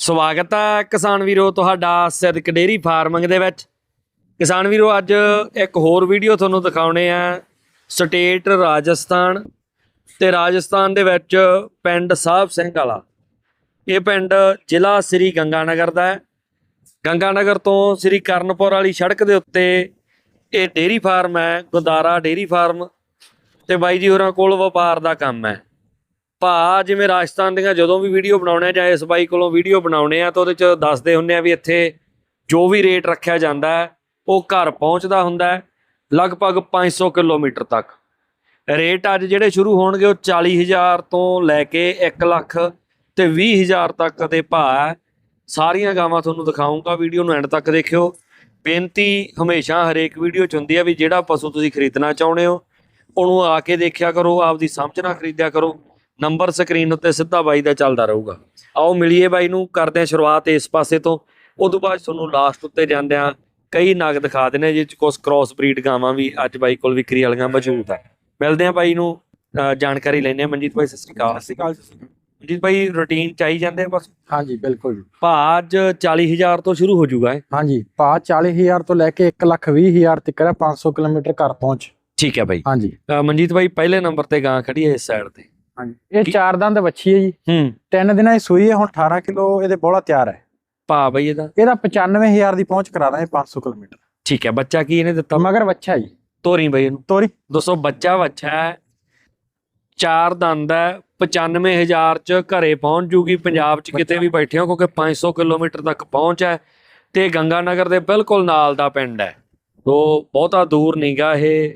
ਸਵਾਗਤ ਹੈ ਕਿਸਾਨ ਵੀਰੋ ਤੁਹਾਡਾ ਸਿੱਧਕ ਡੇਰੀ ਫਾਰਮਿੰਗ ਦੇ ਵਿੱਚ। ਕਿਸਾਨ ਵੀਰੋ, ਅੱਜ ਇੱਕ ਹੋਰ ਵੀਡੀਓ ਤੁਹਾਨੂੰ ਦਿਖਾਉਣੇ ਆ। ਸਟੇਟ ਰਾਜਸਥਾਨ ਤੇ ਰਾਜਸਥਾਨ ਦੇ ਵਿੱਚ ਪਿੰਡ ਸਾਹਿਬ ਸਿੰਘ ਵਾਲਾ। ਇਹ ਪਿੰਡ ਜ਼ਿਲ੍ਹਾ ਸ੍ਰੀ ਗੰਗਾਨਗਰ ਦਾ ਹੈ। ਗੰਗਾਨਗਰ ਤੋਂ ਸ੍ਰੀ ਕਰਨਪੁਰ ਵਾਲੀ ਸੜਕ ਦੇ ਉੱਤੇ ਇਹ ਡੇਰੀ ਫਾਰਮ ਹੈ ਗੁਦਾਰਾ ਡੇਰੀ ਫਾਰਮ। ਤੇ ਬਾਈ ਜੀ ਹੋਰਾਂ ਕੋਲ ਵਪਾਰ ਦਾ ਕੰਮ ਹੈ। ਭਾ ਜਿਵੇਂ ਰਾਜਸਥਾਨ ਦੀਆਂ ਜਦੋਂ ਵੀ ਵੀਡੀਓ ਬਣਾਉਣੇ ਆ ਜਾਂ ਇਸ ਬਾਈ ਕੋਲੋਂ ਵੀਡੀਓ ਬਣਾਉਣੇ ਆ, ਤਾਂ ਉਹਦੇ ਚ ਦੱਸਦੇ ਹੁੰਨੇ ਆ ਵੀ ਇੱਥੇ ਜੋ ਵੀ ਰੇਟ ਰੱਖਿਆ ਜਾਂਦਾ ਹੈ, ਉਹ ਘਰ ਪਹੁੰਚਦਾ ਹੁੰਦਾ ਹੈ, ਲਗਭਗ 500 ਕਿਲੋਮੀਟਰ ਤੱਕ। ਰੇਟ ਅੱਜ ਜਿਹੜੇ ਸ਼ੁਰੂ ਹੋਣਗੇ, ਉਹ 40000 ਤੋਂ ਲੈ ਕੇ 1 ਲੱਖ ਤੇ 20000 ਤੱਕ ਦੇ ਭਾਅ ਹੈ। ਸਾਰੀਆਂ ਗਾਵਾਂ ਤੁਹਾਨੂੰ ਦਿਖਾਉਂਗਾ ਵੀਡੀਓ ਨੂੰ ਐਂਡ ਤੱਕ ਦੇਖਿਓ। ਬੇਨਤੀ ਹਮੇਸ਼ਾ ਹਰੇਕ ਵੀਡੀਓ ਚ ਹੁੰਦੀ ਹੈ ਵੀ ਜਿਹੜਾ ਪਸ਼ੂ ਤੁਸੀਂ ਖਰੀਦਣਾ ਚਾਹੁੰਦੇ ਹੋ, ਉਹਨੂੰ ਆ ਕੇ ਦੇਖਿਆ ਕਰੋ, ਆਪਦੀ ਸਮਝ ਨਾਲ ਖਰੀਦਿਆ ਕਰੋ। ਨੰਬਰ ਸਕਰੀਨ ਉੱਤੇ ਸਿੱਧਾ ਬਾਈ ਦਾ ਚੱਲਦਾ ਰਹੂਗਾ। ਆਓ ਮਿਲੀਏ ਬਾਈ ਨੂੰ ਕਰਦੇ ਹਾਂ ਸ਼ੁਰੂਆਤ ਇਸ ਪਾਸੇ ਤੋਂ। ਉਦੋਂ ਬਾਅਦ ਤੁਹਾਨੂੰ ਲਾਸਟ ਉੱਤੇ ਜਾਂਦਿਆਂ ਕਈ ਨਗ ਦਿਖਾ ਦਿੰਨੇ ਜਿਹ ਚ ਕੁਝ ਕ੍ਰਾਸ ਬਰੀਡ ਗਾਵਾਂ ਵੀ ਅੱਜ ਬਾਈ ਕੋਲ ਵਿਕਰੀ ਵਾਲੀਆਂ ਮੌਜੂਦ ਹੈ ਮਿਲਦੇ ਆ ਬਾਈ ਨੂੰ ਜਾਣਕਾਰੀ ਲੈਣੇ ਆ ਮਨਜੀਤ ਬਾਈ ਸਤਿ ਸ਼੍ਰੀ ਅਕਾਲ। ਮਨਜੀਤ ਬਾਈ ਰੁਟੀਨ ਚਾਹੀ ਜਾਂਦੇ ਆ ਬਸ? ਹਾਂਜੀ ਬਿਲਕੁਲ ਭਾਅ ਅੱਜ 40000 ਤੋਂ ਸ਼ੁਰੂ ਹੋ ਜਾਊਗਾ ਹਾਂਜੀ ਪਾ 40000 ਤੋਂ ਲੈ ਕੇ 1 ਲੱਖ 20000 ਤੱਕ ਹੈ 500 ਕਿਲੋਮੀਟਰ ਘਰ ਪਹੁੰਚ। ਠੀਕ ਹੈ ਬਾਈ। ਹਾਂਜੀ। ਮਨਜੀਤ ਬਾਈ ਪਹਿਲੇ ਨੰਬਰ ਤੇ ਗਾਂ ਖੜੀ ਹੈ ਇਸ ਸਾਈਡ ਤੇ। ਇਹ ਚਾਰ ਦੰਦ ਵੱਛੀ ਹੈ ਜੀ। ਹੂੰ। ਤਿੰਨ ਦਿਨਾਂ ਦੀ ਸੂਈ ਹੈ ਹੁਣ 18 ਕਿਲੋ ਇਹਦੇ ਬੋਲਾ ਤਿਆਰ ਹੈ। ਭਾਅ ਬਾਈ ਇਹਦਾ। ਇਹਦਾ 95000 ਦੀ ਪਹੁੰਚ ਕਰਾ ਦਾਂਗੇ 500 ਕਿਲੋਮੀਟਰ। ਠੀਕ ਹੈ ਬੱਚਾ ਕੀ ਇਹਨੇ ਦਿੱਤਾ? ਮਗਰ ਵੱਛਾ ਜੀ। ਤੋਰੀ ਬਾਈ ਇਹਨੂੰ। ਤੋਰੀ। ਦੋਸਤੋ ਬੱਚਾ ਬੱਚਾ ਹੈ। ਚਾਰ ਦੰਦ ਹੈ 95000 ਚ ਘਰੇ ਪਹੁੰਚ ਜੂਗੀ ਪੰਜਾਬ ਚ ਕਿਤੇ ਵੀ ਬੈਠੇ ਹੋ ਕਿਉਂਕਿ 500 ਕਿਲੋਮੀਟਰ ਤੱਕ ਪਹੁੰਚ ਹੈ। ਤੇ ਗੰਗਾ ਨਗਰ ਦੇ ਬਿਲਕੁਲ ਨਾਲ ਦਾ ਪਿੰਡ ਹੈ। ਤੋ ਬਹੁਤਾ ਦੂਰ ਨਹੀਂਗਾ ਇਹ।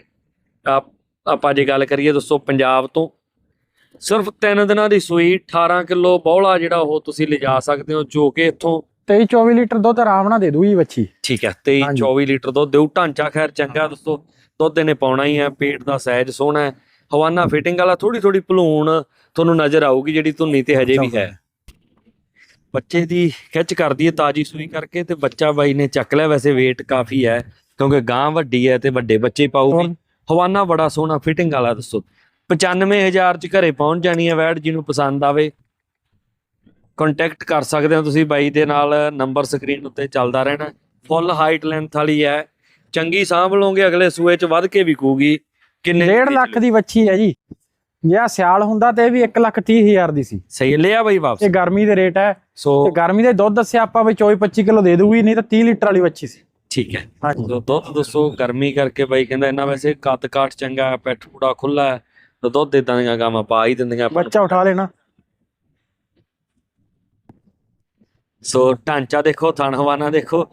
ਆਪ- ਆਪਾਂ ਜੇ ਗੱਲ ਕਰੀਏ ਦੋਸਤੋ ਪੰਜਾਬ ਤੋਂ ਸਿਰਫ 3 ਦਿਨਾਂ ਦੀ ਸੂਈ 18 ਕਿਲੋ ਬੌਲਾ ਜਿਹੜਾ ਉਹ ਤੁਸੀਂ ਲਿਜਾ ਸਕਦੇ ਹੋ ਜੋ ਕਿ ਇੱਥੋਂ 23 24 ਲੀਟਰ ਦੁੱਧ ਆਰਾਮ ਨਾਲ ਦੇ ਦੂਗੀ ਵੱਛੀ ਠੀਕ ਹੈ 23 ਹਾਂਜੀ। 24 ਲੀਟਰ ਦੁੱਧ ਦੇਉ ਢਾਂਚਾ ਖੈਰ ਚੰਗਾ ਦੋਸਤੋ ਦੁੱਧ ਇਹਨੇ ਪਾਉਣਾ ਹੀ ਹੈ ਪੇਟ ਦਾ ਸਾਈਜ਼ ਸੋਹਣਾ ਹੈ। ਹਵਾਨਾ ਫਿਟਿੰਗ ਵਾਲਾ ਥੋੜੀ ਥੋੜੀ ਭਲੂਣ ਤੁਹਾਨੂੰ ਨਜ਼ਰ ਆਊਗੀ ਜਿਹੜੀ ਧੁੰਨੀ ਤੇ ਹਜੇ ਵੀ ਹੈ। ਬੱਚੇ ਦੀ ਖਿੱਚ ਕਰਦੀ ਹੈ ਤਾਜੀ ਸੂਈ ਕਰਕੇ ਤੇ ਬੱਚਾ ਬਾਈ ਨੇ ਚੱਕ ਲਿਆ ਵੈਸੇ weight ਕਾਫੀ ਹੈ ਕਿਉਂਕਿ ਗਾਂ ਵੱਡੀ ਹੈ ਤੇ ਵੱਡੇ ਬੱਚੇ ਪਾਊਗੀ। ਹੋਰ? ਹਵਾਨਾ ਬੜਾ ਸੋਹਣਾ ਫਿਟਿੰਗ ਵਾਲਾ ਦੱਸੋ। 95000 ਚ ਘਰੇ ਪਹੁੰਚ ਜਾਣੀ ਹੈ ਵੈੜ ਜਿਹਨੂੰ ਪਸੰਦ ਆਵੇ। ਕੰਟੈਕਟ ਕਰ ਸਕਦੇ ਹੋ ਤੁਸੀਂ ਬਾਈ ਦੇ ਨਾਲ ਨੰਬਰ ਸਕਰੀਨ ਉੱਤੇ ਚੱਲਦਾ ਰਹਿਣਾ। ਫੁੱਲ ਹਾਈਟ ਲੈਂਥ ਵਾਲੀ ਹੈ। ਚੰਗੀ ਸਾਂਭ ਲਓਗੇ ਅਗਲੇ ਸੂਏ ਚ ਵੱਧ ਕੇ ਵਿਕੂਗੀ। ਕਿੰਨੇ 1.5 ਲੱਖ ਦੀ ਵੱਛੀ ਹੈ ਜੀ। ਜੇ ਆਹ ਸਿਆਲ ਹੁੰਦਾ ਤੇ ਇਹ ਵੀ 1 ਲੱਖ 30 ਹਜ਼ਾਰ ਦੀ ਸੀ। ਸਹੀ ਲਿਆ ਬਾਈ ਵਾਪਸ। ਇਹ ਗਰਮੀ ਦੇ ਰੇਟ ਹੈ। ਸੋ ਤੇ ਗਰਮੀ ਦੇ ਦੁੱਧ ਦੱਸਿਆ ਆਪਾਂ ਵੀ 24 25 ਕਿਲੋ ਦੇ ਦੂਗੀ ਨਹੀਂ ਤਾਂ 30 ਲੀਟਰ ਵਾਲੀ ਵੱਛੀ ਸੀ। ਠੀਕ ਹੈ। ਦੁੱਧ ਦੱਸੋ ਗਰਮੀ ਕਰਕੇ ਬਾਈ ਕਹਿੰਦਾ ਇਹਨਾਂ ਵੈਸੇ ਕੱਦ ਕਾਠ ਚੰਗਾ ਹੈ ਪੈਠ ਪੂੜਾ ਖੁੱਲਾ ਹੈ। ਤਾਂ ਦੁੱਧ ਇਦਾਂ ਦੀਆਂ ਗਾਵਾਂ ਪਾ ਹੀ ਦਿੰਦੀਆਂ ਆਪਾਂ ਨੂੰ। ਬੱਚਾ ਉਠਾ ਲੈਣਾ। ਸੋ ਢਾਂਚਾ ਦੇਖੋ ਥਣ ਹਵਾਨਾ ਦੇਖੋ।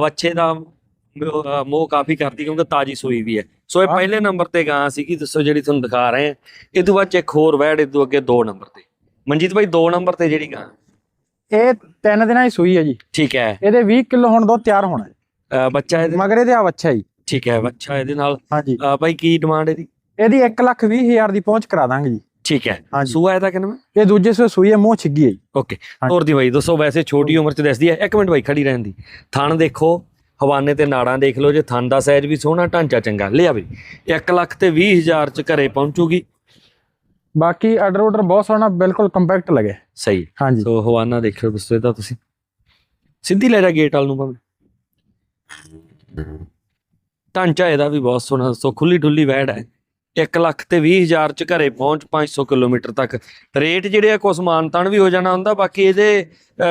ਵੱਛੇ ਦਾ ਅਹ, ਮੋਹ ਕਾਫੀ ਕਰਦੀ ਕਿਉਂਕਿ ਤਾਜੀ ਸੂਈ ਵੀ ਹੈ। ਸੋ ਇਹ ਹਾਂ। ਪਹਿਲੇ ਨੰਬਰ ਤੇ ਗਾਂ ਸੀਗੀ ਦੱਸੋ ਜਿਹੜੀ ਤੁਹਾਨੂੰ ਦਿਖਾ ਰਹੇ ਹਾਂ। ਇਹ ਤੋਂ ਬਾਅਦ ਚ ਇੱਕ ਹੋਰ ਵੈੜ ਇਹ ਤੋਂ ਅੱਗੇ 2 ਨੰਬਰ ਤੇ। ਮਨਜੀਤ ਭਾਈ 2 ਨੰਬਰ ਤੇ ਜਿਹੜੀ ਗਾਂ। ਇਹ ਤਿੰਨ ਦਿਨਾਂ ਦੀ ਸੂਈ ਹੈ ਜੀ। ਠੀਕ ਹੈ। ਇਹਦੇ 20 ਕਿਲੋ ਹੁਣ ਦੁੱਧ ਤਿਆਰ ਹੋਣਾ ਹੈ। ਅਹ, ਬੱਚਾ ਇਹਦੇ ਮਗਰ ਇਹਦੇ ਆ ਬੱਚਾ ਜੀ। ਠੀਕ ਹੈ ਬੱਚਾ ਇਹਦੇ ਨਾਲ। ਹਾਂਜੀ। ਅਹ, ਭਾਈ ਕੀ ਡਿਮਾਂਡ ਇਹਦੀ? ਇਹਦੀ 1 ਲੱਖ 20 ਹਜ਼ਾਰ ਦੀ ਪਹੁੰਚ ਕਰਾ ਦਾਂਗੇ ਜੀ। ਠੀਕ ਹੈ। ਸੂਆ ਇਹਦਾ ਕਿੰਨਾ? ਇਹ ਦੂਜੇ ਸੂਏ ਸੂਈ ਹੈ ਮੂੰਹ ਛਿੱਗੀ ਹੈ ਜੀ। ਓਕੇ। ਹੋਰ ਦੀ ਬਾਈ ਦੱਸੋ ਵੈਸੇ ਛੋਟੀ ਉਮਰ ਚ ਦੱਸਦੀ ਹੈ। ਇੱਕ ਮਿੰਟ ਬਾਈ ਖੜੀ ਰਹਿਣ ਦੀ। ਥਣ ਦੇਖੋ ਹਵਾਨੇ ਤੇ ਨਾੜਾਂ ਦੇਖ ਲਓ ਜੇ ਥਣ ਦਾ ਸਾਈਜ਼ ਵੀ ਸੋਹਣਾ ਢਾਂਚਾ ਚੰਗਾ। ਲਿਆ ਬਈ 1 ਲੱਖ ਤੇ 20 ਹਜ਼ਾਰ ਚ ਘਰੇ ਪਹੁੰਚੂਗੀ। ਬਾਕੀ ਆਰਡਰ ਆਰਡਰ ਬਹੁਤ ਸੋਹਣਾ ਬਿਲਕੁਲ ਕੰਪੈਕਟ ਲੱਗੇ। ਸਹੀ। ਹਾਂਜੀ। ਸੋ ਹਵਾਨਾ ਦੇਖਿਓ ਦੱਸੋ ਇਹਦਾ ਤੁਸੀਂ। ਸਿੱਧੀ ਲੈ ਜਾ ਗੇਟ ਵਾਲ ਨੂੰ ਭਾਵੇਂ। ਢਾਂਚਾ ਇਹਦਾ ਵੀ ਬਹੁਤ ਸੋਹਣਾ ਦੱਸੋ ਖੁੱਲੀ ਡੁੱਲੀ ਵੈੜ ਹੈ। 1 ਲੱਖ ਤੇ 20 ਹਜ਼ਾਰ ਚ ਘਰੇ ਪਹੁੰਚ 500 ਕਿਲੋਮੀਟਰ ਤੱਕ। ਰੇਟ ਜਿਹੜੇ ਆ ਕੁਛ ਮਾਨਤਾਨ ਵੀ ਹੋ ਜਾਣਾ ਹੁੰਦਾ ਬਾਕੀ ਇਹਦੇ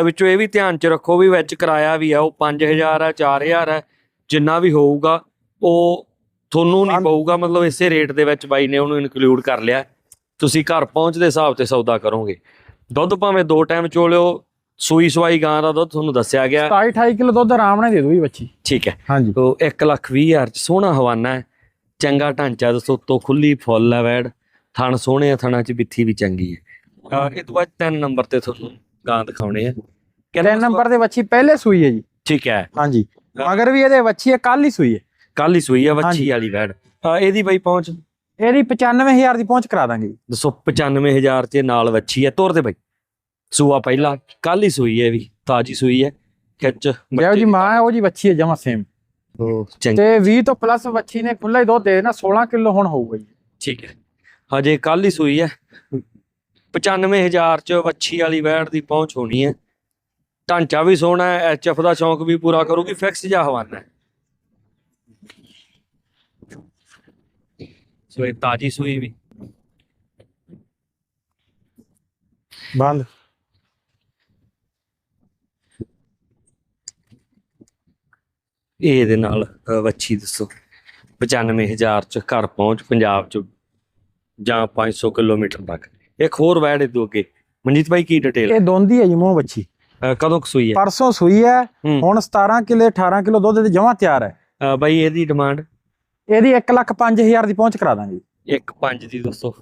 ਵਿੱਚੋਂ ਇਹ ਵੀ ਧਿਆਨ ਚ ਰੱਖੋ ਵੀ ਵਿੱਚ ਕਿਰਾਇਆ ਵੀ ਆ ਉਹ 5000 ਹੈ 4000 ਹੈ ਜਿੰਨਾ ਵੀ ਹੋਊਗਾ ਉਹ ਤੁਹਾਨੂੰ ਨਹੀਂ। ਪਊਗਾ ਮਤਲਬ ਇਸੇ ਰੇਟ ਦੇ ਵਿੱਚ ਬਾਈ ਨੇ ਉਹਨੂੰ ਇਨਕਲੂਡ ਕਰ ਲਿਆ। ਤੁਸੀਂ ਘਰ ਪਹੁੰਚ ਦੇ ਹਿਸਾਬ ਤੇ ਸੌਦਾ ਕਰੋਗੇ। ਦੁੱਧ ਭਾਵੇਂ ਦੋ ਟਾਈਮ ਚੋਲਿਓ ਸੂਈ ਸਵਾਈ ਗਾਂ ਦਾ ਦੁੱਧ ਤੁਹਾਨੂੰ ਦੱਸਿਆ ਗਿਆ। 27 28 ਕਿਲੋ ਦੁੱਧ ਆਰਾਮ ਨਾਲ ਦੇ ਦੂਗੀ ਬੱਚੀ। ਠੀਕ ਹੈ। ਹਾਂਜੀ। ਤੋ 1 ਲੱਖ 20 ਹਜ਼ਾਰ ਚ ਸੋਹਣਾ ਹਵਾਨਾ ਹੈ। ਚੰਗਾ ਢਾਂਚਾ ਦੱਸੋ ਤੋਂ ਖੁੱਲੀ ਫੁੱਲ ਹੈ ਵੈੜ ਥਣ ਸੋਹਣੇ ਆ ਥਣਾਂ ਚ ਬਿੱਥੀ ਵੀ ਚੰਗੀ ਹੈ ਇਹ ਤੋਂ ਬਾਅਦ 3 ਨੰਬਰ ਤੇ ਤੁਹਾਨੂੰ ਗਾਂ ਦਿਖਾਉਣੇ ਆ। ਤਿੰਨ ਨੰਬਰ ਦੇ ਬੱਚੀ ਪਹਿਲੇ ਸੂਈ ਹੈ ਜੀ। ਠੀਕ ਹੈ। ਹਾਂਜੀ। ਮਗਰ ਵੀ ਇਹਦੇ ਬੱਚੀ ਹੈ ਕੱਲ ਹੀ ਸੂਈ ਹੈ। ਕੱਲ ਹੀ ਸੂਈ ਆ ਵੱਛੀ। ਵਾਲੀ ਵੈੜ। ਇਹਦੀ ਬਈ ਪਹੁੰਚ। ਇਹਦੀ 95000 ਦੀ ਪਹੁੰਚ ਕਰਾ ਦਾਂਗੇ ਦੱਸੋ 95000 ਚ ਨਾਲ ਵੱਛੀ ਹੈ ਤੋਰ ਦੇ ਬਈ। ਸੂਆ ਪਹਿਲਾ ਕੱਲ ਹੀ ਸੂਈ ਹੈ ਵੀ ਤਾਜੀ ਸੂਈ ਹੈ। ਖਿੱਚ ਜੀ ਮਾਂ ਹੈ ਉਹ ਜੀ ਬੱਚੀ ਹੈ ਜਮਾ ਸੇਮ ਚੰਗੀ ਤੇ 20 ਤੋਂ ਪਲੱਸ ਬੱਚੀ ਨੇ ਖੁੱਲਾ ਹੀ ਦੁੱਧ ਦੇ ਦੇਣਾ 16 ਕਿਲੋ ਹੁਣ ਹੋਊਗਾ ਜੀ। ਠੀਕ ਹੈ। ਹਜੇ ਕੱਲ ਹੀ ਸੂਈ ਹੈ। 95000 ਚ ਵੱਛੀ ਵਾਲੀ ਵੈੜ ਦੀ ਪਹੁੰਚ ਹੋਣੀ ਹੈ। ਢਾਂਚਾ ਵੀ ਸੋਹਣਾ ਹੈ ਐਚਐਫ ਦਾ ਸ਼ੌਂਕ ਵੀ ਪੂਰਾ ਕਰੂਗੀ ਫਿਕਸ ਜਾਂ ਹਵਾਨਾ ਹੈ। ਸੋ ਇਹ ਤਾਜੀ ਸੂਈ ਵੀ। ਬੰਦ। ਇਹ ਇਹਦੇ ਨਾਲ ਵੱਛੀ ਦੱਸੋ। 95000 ਚ ਘਰ ਪਹੁੰਚ ਪੰਜਾਬ ਚ ਜਾਂ 500 ਕਿਲੋਮੀਟਰ ਤੱਕ। ਇੱਕ ਹੋਰ ਵੈੜ ਇਦੋਂ ਅੱਗੇ। ਮਨਜੀਤ ਭਾਈ ਕੀ ਡਿਟੇਲ ਇਹ ਦੋਂਦੀ ਹੈ ਜੀ ਮੂੰਹ ਬੱਚੀ ਕਦੋਂ ਸੂਈ ਹੈ? ਪਰਸੋਂ ਸੂਈ ਹੈ। ਹੁਣ 17 ਕਿਲੇ 18 ਕਿਲੋ ਦੁੱਧ ਦੇ ਜਮਾ ਤਿਆਰ ਹੈ। ਬਾਈ ਇਹਦੀ ਡਿਮਾਂਡ ਇਹਦੀ 1 ਲੱਖ 5000 ਦੀ ਪਹੁੰਚ ਕਰਾ ਦਾਂਗੇ। ਇੱਕ ਪੰਜ ਦੀ ਦੱਸੋ।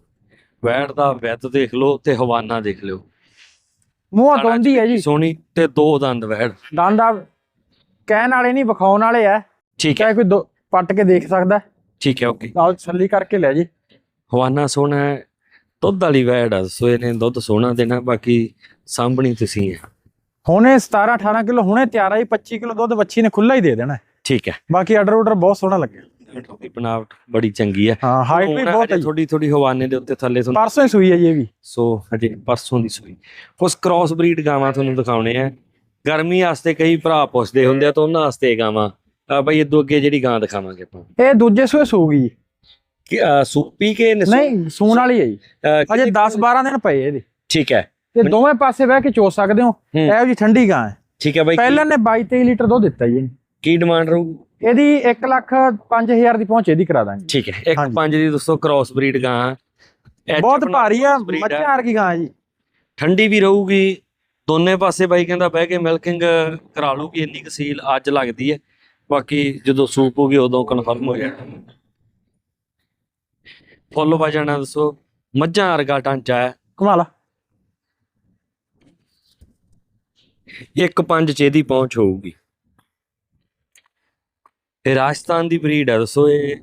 ਵੈੜ ਦਾ ਵਿੱਤ ਦੇਖ ਲਓ ਤੇ ਹਵਾਨਾ ਦੇਖ ਲਿਓ। ਮੂੰਹ ਦੋਂਦੀ ਹੈ ਜੀ। ਸੋਹਣੀ ਤੇ ਦੋ ਦੰਦ ਵੈੜ ਦੰਦ ਆ ਕਹਿਣ ਵਾਲੇ ਨਹੀਂ ਵਿਖਾਉਣ ਵਾਲੇ ਆ। ਠੀਕ ਹੈ। ਕੋਈ ਪੱਟ ਕੇ ਦੇਖ ਸਕਦਾ ਠੀਕ ਹੈ ਓਕੇ। ਨਾਲ ਛੱਲੀ ਕਰਕੇ ਲੈ ਜੀ। ਹਵਾਨਾ ਸੋਹਣਾ ਹੈ ਦੁੱਧ ਵਾਲੀ ਵੈੜ ਆ ਸੋ ਇਹਨੇ ਦੁੱਧ ਸੋਹਣਾ ਦੇਣਾ ਬਾਕੀ ਸਾਂਭਣੀ ਤੁਸੀਂ ਹੈ ਹੁਣੇ 17 18 ਕਿਲੋ ਹੁਣੇ ਤਿਆਰ ਆਈ 25 ਕਿਲੋ ਦੁੱਧ ਬੱਚੀ ਨੇ ਖੁੱਲਾ ਹੀ ਦੇ ਦੇਣਾ। ਠੀਕ ਹੈ। ਬਾਕੀ ਆਰਡਰ ਆਰਡਰ ਬਹੁਤ ਸੋਹਣਾ ਲੱਗਿਆ। ਦੀ ਬਣਾਵਟ ਬੜੀ ਚੰਗੀ ਹੈ। ਹਾਂ ਹਾਈਟ ਵੀ ਬਹੁਤ ਹੈ ਜੀ। ਥੋੜੀ ਥੋੜੀ ਹਵਾਨੇ ਦੇ ਉੱਤੇ ਥੱਲੇ ਤੁਹਾਨੂੰ ਪਰਸੋਂ ਹੀ ਸੂਈ ਹੈ ਜੀ ਇਹ ਵੀ। ਸੋ ਹਜੇ ਪਰਸੋਂ ਦੀ ਸੂਈ। ਉਸ ਕ੍ਰਾਸ ਬਰੀਡ ਗਾਵਾਂ ਤੁਹਾਨੂੰ ਦਿਖਾਉਣੇ ਆ। ਗਰਮੀ ਵਾਸਤੇ ਕਈ ਭਰਾ ਪੁੱਛਦੇ ਹੁੰਦੇ ਆ ਤਾਂ ਉਹਨਾਂ ਵਾਸਤੇ ਇਹ ਗਾਵਾਂ? ਆ ਬਈ ਇਦੋਂ ਅੱਗੇ ਜਿਹੜੀ ਗਾਂ ਦਿਖਾਵਾਂਗੇ ਆਪਾਂ। ਇਹ ਦੂਜੇ ਸੂਏ ਸੂਗੀ। ਕਿ, ਸੂਪੀ ਕੇ ਨਸੂ- ਨਹੀਂ ਸੂਣ ਵਾਲੀ ਹੈ ਜੀ। ਅਜੇ ਕਿੰਨੀ- 10 12 ਦਿਨ ਪਏ ਇਹਦੇ। ਠੀਕ ਹੈ। ਤੇ ਦੋਵੇਂ ਪਾਸੇ ਬਹਿ ਕੇ ਚੋ ਸਕਦੇ ਹੋ। ਹੂੰ। ਇਹੋ ਜੀ ਠੰਡੀ ਗਾਂ ਹੈ। ਠੀਕ ਹੈ ਬਾਈ ਪਹਿਲਾਂ ਨੇ 22 23 ਲੀਟਰ ਦੁੱਧ ਦਿੱਤਾ ਜੀ ਇਹਨੇ। ਕੀ ਡਿਮਾਂਡ ਰਹੂ? ਇਹਦੀ 1 ਲੱਖ 5000 ਦੀ ਪਹੁੰਚ ਇਹਦੀ ਕਰਾ ਦਾਂਗੇ। ਠੀਕ ਹੈ। ਇੱਕ ਹਾਂਜੀ। ਪੰਜ ਦੀ ਦੋਸਤੋ ਕ੍ਰਾਸ ਬਰੀਡ ਗਾਂ। ਇਹ ਬਹੁਤ ਆਪਣਾ ਭਾਰੀ ਆ cross breed ਮੱਝਾਂ ਵਰਗੀ ਗਾਂ ਹੈ ਜੀ। ਠੰਡੀ ਵੀ ਰਹੂਗੀ। ਦੋਨੇ ਪਾਸੇ ਬਾਈ ਕਹਿੰਦਾ ਬਹਿ ਕੇ ਮਿਲਕਿੰਗ ਕਰਾ ਲੂਗੀ ਇੰਨੀ ਕੁ ਸੀਲ ਅੱਜ ਲੱਗਦੀ ਹੈ। ਬਾਕੀ ਜਦੋਂ ਸੂਪ ਹੋਗੀ ਉਦੋਂ ਕਨਫਰਮ ਹੋ ਜਾਣਾ। ਫੁੱਲ ਵਜਣਾ ਦੱਸੋ। ਮੱਝਾਂ ਵਰਗਾ ਢਾਂਚਾ ਹੈ। ਕਮਾਲ ਇੱਕ ਪੰਜ ਚ ਇਹਦੀ ਪਹੁੰਚ ਹੋਊਗੀ। ਇਹ ਰਾਜਸਥਾਨ ਦੀ ਬਰੀਡ ਹੈ ਦੱਸੋ ਇਹ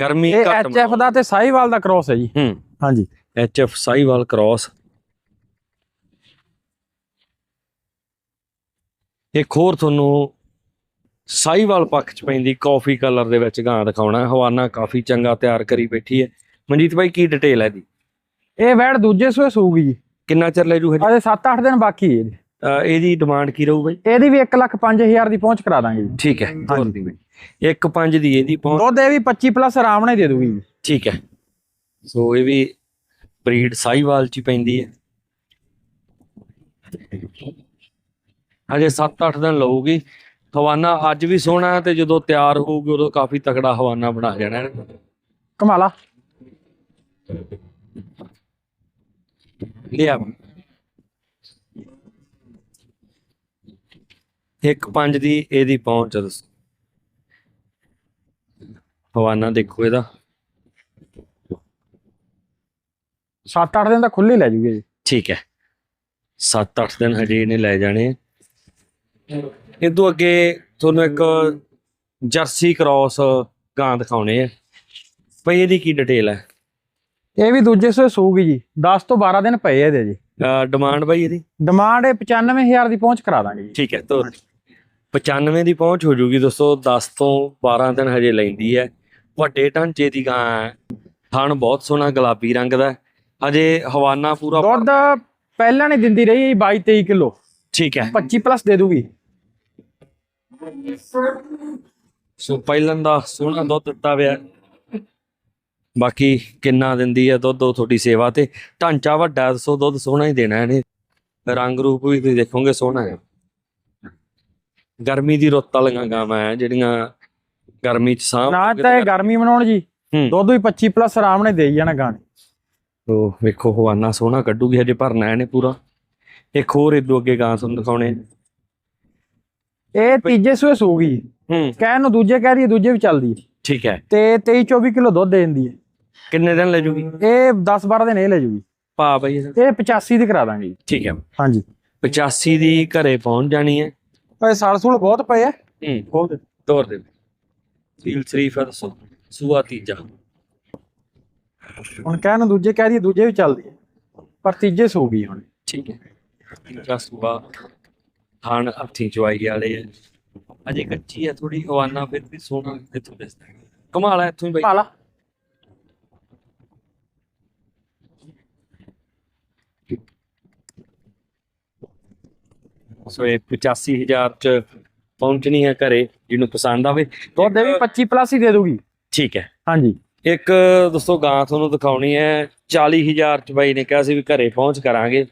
ਗਰਮੀ ਇਹ ਘੱਟ ਐਚਐਫ ਦਾ ਤੇ ਸਾਈਵਾਲ ਦਾ ਕ੍ਰੋਸ ਹੈ ਜੀ। ਹੂੰ। ਹਾਂਜੀ। ਐਚਐਫ ਸਾਈਵਾਲ ਕ੍ਰਾਸ ਇੱਕ ਹੋਰ ਤੁਹਾਨੂੰ ਸਾਈਵਾਲ ਪੱਖ ਚ ਪੈਂਦੀ ਕਾਫੀ ਕਲਰ ਦੇ ਵਿੱਚ ਗਾਂ ਦਿਖਾਉਣਾ। ਹਵਾਨਾ ਕਾਫੀ ਚੰਗਾ ਤਿਆਰ ਕਰੀ ਬੈਠੀ ਹੈ। ਮਨਜੀਤ ਭਾਈ ਕੀ ਡਿਟੇਲ ਹੈ ਦੀ ਇਹ ਵੈੜ ਦੂਜੇ ਸੂਏ ਸੂਗੀ ਜੀ। ਕਿੰਨਾ ਚਿਰ ਲੈ ਜੂ ਹਜੇ? ਅਜੇ 7-8 ਦਿਨ ਬਾਕੀ ਹੈ। ਅਹ ਇਹਦੀ ਡਿਮਾਂਡ ਕੀ ਰਹੂ ਬਾਈ? ਇਹਦੀ ਵੀ 1 ਲੱਖ 5000 ਦੀ ਪਹੁੰਚ ਕਰਾ ਦਾਂਗੇ ਜੀ। ਠੀਕ ਹੈ। ਤੋਰ ਦੀ ਬਾਈ ਇੱਕ ਪੰਜ ਦੀ ਇਹਦੀ ਪਹੁੰਚ। ਦੁੱਧ ਇਹ ਵੀ 25 ਪਲੱਸ ਆਰਾਮ ਨਾਲ ਦੇ ਦੂਗੀ ਜੀ। ਠੀਕ ਹੈ। ਸੋ ਇਹ ਵੀ ਬਰੀਡ ਸਾਈਵਾਲ ਚ ਪੈਂਦੀ ਹੈ। ਹਜੇ 7-8 ਦਿਨ ਲਊਗੀ। ਹਵਾਨਾ ਅੱਜ ਵੀ ਸੋਹਣਾ ਤੇ ਜਦੋਂ ਤਿਆਰ ਹੋਊਗੀ ਉਦੋਂ ਕਾਫੀ ਤਕੜਾ ਹਵਾਨਾ ਬਣਾ ਜਾਣਾ ਹੈ। ਕਮਾਲਾ। ਲਿਆ ਇੱਕ ਪੰਜ ਦੀ ਇਹਦੀ ਪਹੁੰਚ ਆ ਦੱਸੋ ਹਵਾਨਾ ਦੇਖੋ ਇਹਦਾ। 7-8 ਦਿਨ ਤਾਂ ਖੁੱਲੇ ਲੈ ਜੂਗੇ ਜੀ ਠੀਕ ਹੈ। 7-8 ਦਿਨ ਹਜੇ ਇਹਨੇ ਲੈ ਜਾਣੇ ਆ। ਇਹ ਤੋਂ ਅੱਗੇ ਤੁਹਾਨੂੰ ਇੱਕ ਜਰਸੀ ਕ੍ਰਾਸ ਗਾਂ ਦਿਖਾਉਣੇ ਆ। ਭਈ ਇਹਦੀ ਕੀ ਡਿਟੇਲ ਹੈ? ਇਹ ਵੀ ਦੂਜੇ ਸੂਏ ਸੂਗੀ ਜੀ। 10 ਤੋਂ 12 ਦਿਨ ਪਏ ਇਹਦੇ ਜੀ। ਡਿਮਾਂਡ ਬਾਈ ਇਹਦੀ? ਡਿਮਾਂਡ ਇਹ 95000 ਦੀ ਪਹੁੰਚ ਕਰਾ ਦਾਂਗੇ ਜੀ। ਠੀਕ ਹੈ ਤੋ 95 ਦੀ ਪਹੁੰਚ ਹੋ ਜੂਗੀ ਦੋਸਤੋ 10 ਤੋਂ 12 ਦਿਨ ਹਜੇ ਲੈਂਦੀ ਹੈ। ਵੱਡੇ ਢਾਂਚੇ ਦੀ ਗਾਂ ਹੈ। ਥਣ ਬਹੁਤ ਸੋਹਣਾ ਗੁਲਾਬੀ ਰੰਗ ਦਾ। ਹਜੇ ਹਵਾਨਾ ਪੂਰਾ ਦੁੱਧ ਪਹਿਲਾਂ ਨਹੀਂ ਦਿੰਦੀ ਰਹੀ 22 23 ਕਿਲੋ। ਠੀਕ ਹੈ। 25 ਪਲੱਸ ਦੇ ਦੂਗੀ। ਸੋ ਪਹਿਲਾਂ ਦਾ ਸੋਹਣਾ ਦੁੱਧ ਦਿੱਤਾ ਹੋਇਆ ਬਾਕੀ ਕਿੰਨਾ ਦਿੰਦੀ ਹੈ ਦੁੱਧ ਉਹ ਤੁਹਾਡੀ ਸੇਵਾ ਤੇ। ਢਾਂਚਾ ਵੱਡਾ ਸੋ ਦੁੱਧ ਸੋਹਣਾ ਹੀ ਦੇਣਾ ਇਹਨੇ। ਰੰਗ ਰੂਪ ਵੀ ਤੁਸੀਂ ਦੇਖੋਗੇ ਸੋਹਣਾ ਹੈ। ਗਰਮੀ ਦੀ ਰੁੱਤ ਵਾਲੀਆਂ ਗਾਵਾਂ ਹੈ ਜਿਹੜੀਆਂ ਗਰਮੀ ਚ ਸਾਂਭ ਨਾ ਤਾਂ ਇਹ ਗਰਮੀ ਮਨਾਉਣ ਜੀ। ਦੁੱਧ ਵੀ 25 ਪਲੱਸ ਆਰਾਮ ਨਾਲ ਦੇਈ ਜਾਣਾ ਗਾਂ। ਨੇ। ਤੋ ਵੇਖੋ ਹਵਾਨਾ ਸੋਹਣਾ ਕੱਢੂਗੀ ਹਜੇ ਭਰਨਾ ਇਹਨੇ ਪੂਰਾ। ਇੱਕ ਹੋਰ ਇਦੋਂ ਅੱਗੇ ਗਾਂ ਤੁਹਾਨੂੰ ਦਿਖਾਉਣੇ ਇਹ ਤੀਜੇ ਸੂਏ ਸੂਗੀ। ਹੂੰ। ਕਹਿਣ ਨੂੰ ਦੂਜੇ ਕਹਿ ਰਹੀ ਹੈ, ਦੂਜੇ ਵੀ ਚੱਲਦੀ ਹੈ। ਠੀਕ ਹੈ। ਤੇ 23 24 ਕਿਲੋ ਦੁੱਧ ਦੇ ਦਿੰਦੀ ਹੈ। ਕਿੰਨੇ ਦਿਨ ਲੈ ਜੂਗੀ? ਇਹ 10 12 ਦਿਨ ਇਹ ਲੈ ਜੂਗੀ। ਪਾ ਬਈ। ਇਹ 85 ਦੀ ਕਰਾ ਦਾਂਗੇ। ਠੀਕ ਹੈ। ਹਾਂਜੀ। 85 ਦੀ ਘਰੇ ਪਹੁੰਚ ਜਾਣੀ ਹੈ। ਇਹ ਸਾਲ ਸੂਲ ਬਹੁਤ ਪਏ ਆ। ਹੂੰ ਬਹੁਤ। ਤੋਰ ਦੇ ਸੀਲ ਸ਼ਰੀਫ ਹੈ ਦੱਸੋ। ਸੂਆ ਤੀਜਾ। ਹੁਣ ਕਹਿਣ ਨੂੰ ਦੂਜੇ ਕਹਿ ਰਹੀ ਦੂਜੇ ਵੀ ਚੱਲਦੀ ਹੈ। ਪਰ ਤੀਜੇ ਸੂਗੀ ਹੁਣ। ਠੀਕ ਹੈ। ਤੀਜਾ ਸੂਆ ਥਾਣ ਹੱਥੀ ਚਵਾਈ ਵਾਲੇ ਹੈ ਅਜੇ ਕੱਚੀ ਹੈ ਥੋੜੀ ਹਵਾਨਾ ਫਿਰ ਵੀ ਸੋਹਣਾ ਇੱਥੋਂ ਦਿਸਦਾ ਹੈ। ਕਮਾਲ ਹੈ ਇੱਥੋਂ ਹੀ ਬਾਈ। ਸੋ ਇਹ 85000 ਚ ਪਹੁੰਚਣੀ ਹੈ ਘਰੇ ਜਿਹਨੂੰ ਪਸੰਦ ਆਵੇ। ਦੁੱਧ ਵੀ 25 ਪਲੱਸ ਹੀ ਦੇ ਦੂਗੀ। ਠੀਕ ਹੈ। ਹਾਂਜੀ। ਇੱਕ ਦੋਸਤੋ ਗਾਂ ਤੁਹਾਨੂੰ ਦਿਖਾਉਣੀ ਹੈ 40000 ਚ ਬਾਈ ਨੇ ਕਿਹਾ ਸੀ ਵੀ ਘਰੇ ਪਹੁੰਚ ਕਰਾਂਗੇ।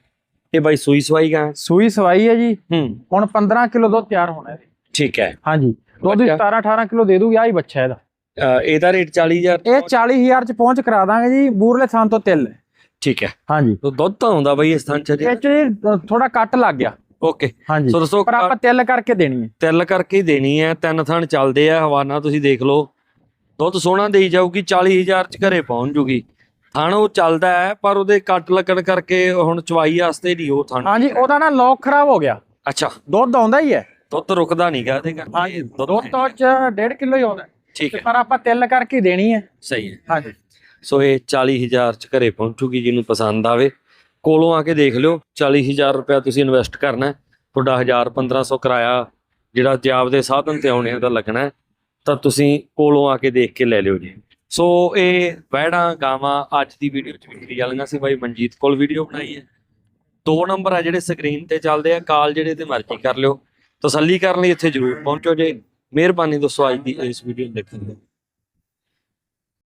ਇਹ ਬਾਈ ਸੂਈ ਸਵਾਈ ਗਾਂ। ਸੂਈ ਸਵਾਈ ਹੈ ਜੀ। ਹੂੰ। ਹੁਣ 15 ਕਿਲੋ ਦੁੱਧ ਤਿਆਰ ਹੋਣਾ ਹੈ ਠੀਕ ਹੈ। ਹਾਂਜੀ। ਦੁੱਧ ਬੱਚਾ? 17 18 ਕਿਲੋ ਦੇ ਦੂਗੀ ਆਹੀ ਬੱਚਾ ਇਹਦਾ। ਇਹਦਾ ਰੇਟ 40000 ਇਹ 40000 ਚ ਪਹੁੰਚ ਕਰਾ ਦਾਂਗੇ ਜੀ ਬੂਰਲੇ ਥਾਂ ਤੋਂ ਤਿਲ। ਠੀਕ ਹੈ। ਹਾਂਜੀ। ਦੁੱਧ ਤਾਂ ਆਉਂਦਾ ਬਾਈ ਇਸ ਥਾਂ ਚ ਇਹ ਚ ਜੀ ਥੋੜਾ ਕੱਟ ਲੱਗ ਗਿਆ। ਓਕੇ। ਹਾਂਜੀ। ਸੋ ਦੋਸਤੋ ਪਰ ਆਪਾਂ ਤਿਲ ਕਰਕੇ ਦੇਣੀ ਹੈ। ਤਿਲ ਕਰਕੇ ਹੀ ਦੇਣੀ ਹੈ। ਤਿੰਨ ਥਣ ਚੱਲਦੇ ਆ ਹਵਾਨਾ ਤੁਸੀਂ ਦੇਖ ਲਓ। ਦੁੱਧ ਸੋਹਣਾ ਦੇਈ ਜਾਊਗੀ 40000 ਚ ਘਰੇ ਪਹੁੰਚ ਜੂਗੀ। ਥਣ ਉਹ ਚੱਲਦਾ ਹੈ ਪਰ ਉਹਦੇ ਕੱਟ ਲੱਗਣ ਕਰਕੇ ਹੁਣ ਚਵਾਈ ਵਾਸਤੇ ਨਹੀਂ ਉਹ ਥਣ ਹਾਂਜੀ ਉਹਦਾ ਨਾ ਲੋਕ ਖਰਾਬ ਹੋ ਗਿਆ। ਅੱਛਾ। ਦੁੱਧ ਆਉਂਦਾ ਹੀ ਹੈ। ਦੁੱਧ ਰੁਕਦਾ ਨਹੀਂ ਗਾ ਇਹਦੇ ਕਰਕੇ ਦੁੱਧ ਤੋਂ ਚ 1.5 ਕਿਲੋ ਹੀ ਆਉਂਦਾ। ਠੀਕ ਹੈ। ਪਰ ਆਪਾਂ ਤਿਲ ਕਰਕੇ ਦੇਣੀ ਹੈ। ਸਹੀ ਹੈ। ਹਾਂਜੀ। ਸੋ ਇਹ 40000 ਚ ਘਰੇ ਪਹੁੰਚੂਗੀ ਜਿਹਨੂੰ ਪਸੰਦ ਆਵੇ। ਕੋਲੋਂ ਆ ਕੇ ਦੇਖ ਲਿਓ 40000 ਰੁਪਇਆ ਤੁਸੀਂ ਇਨਵੈਸਟ ਕਰਨਾ ਤੁਹਾਡਾ 1000 1500 ਕਿਰਾਇਆ ਜਿਹੜਾ ਜੇ ਆਪਦੇ ਸਾਧਨ ਤੇ ਆਉਣੇ ਦਾ ਲੱਗਣਾ ਤਾਂ ਤੁਸੀਂ ਕੋਲੋਂ ਆ ਕੇ ਦੇਖ ਕੇ ਲੈ ਲਿਓ ਜੀ। ਸੋ ਇਹ ਵਹਿੜਾਂ, ਗਾਵਾਂ ਅੱਜ ਦੀ ਵੀਡੀਓ ਚ ਵਿਕਰੀ ਵਾਲੀਆਂ ਸੀ। ਬਾਈ ਮਨਜੀਤ ਕੋਲ ਵੀਡੀਓ ਬਣਾਈ ਹੈ। ਦੋ ਨੰਬਰ ਆ ਜਿਹੜੇ ਸਕਰੀਨ ਤੇ ਚੱਲਦੇ ਆ, ਕਾਲ ਜਿਹੜੇ ਤੇ ਮਰਜ਼ੀ ਕਰ ਲਿਓ। ਤਸੱਲੀ ਕਰਨ ਲਈ ਇੱਥੇ ਜਰੂਰ ਪਹੁੰਚੋ ਜੇ। ਮਿਹਰਬਾਨੀ ਦੋਸਤੋ, ਅੱਜ ਦੀ ਇਸ ਵੀਡੀਓ ਨੂੰ ਦੇਖਣ ਲਈ।